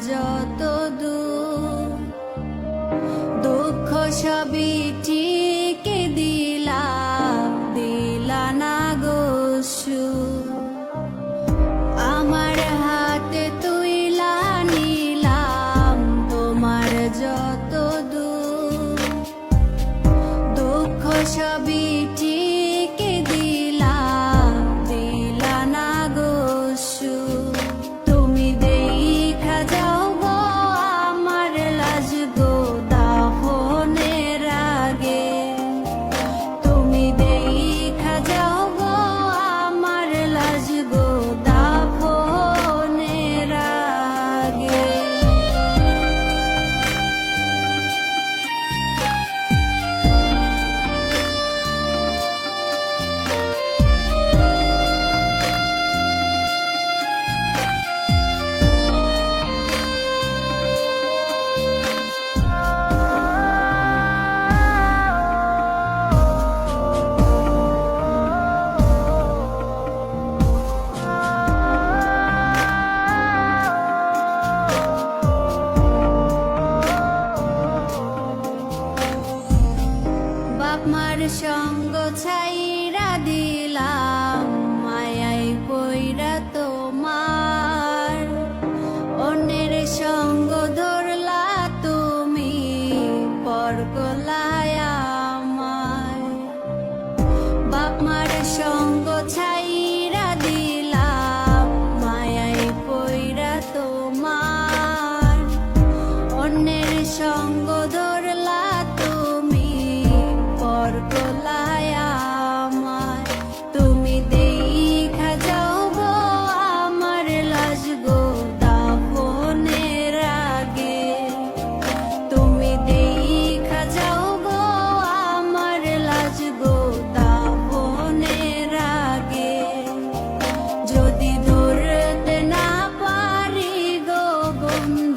যত দূর দুঃখ সবই ঠিক দিলা দিলা না গোসু Amen.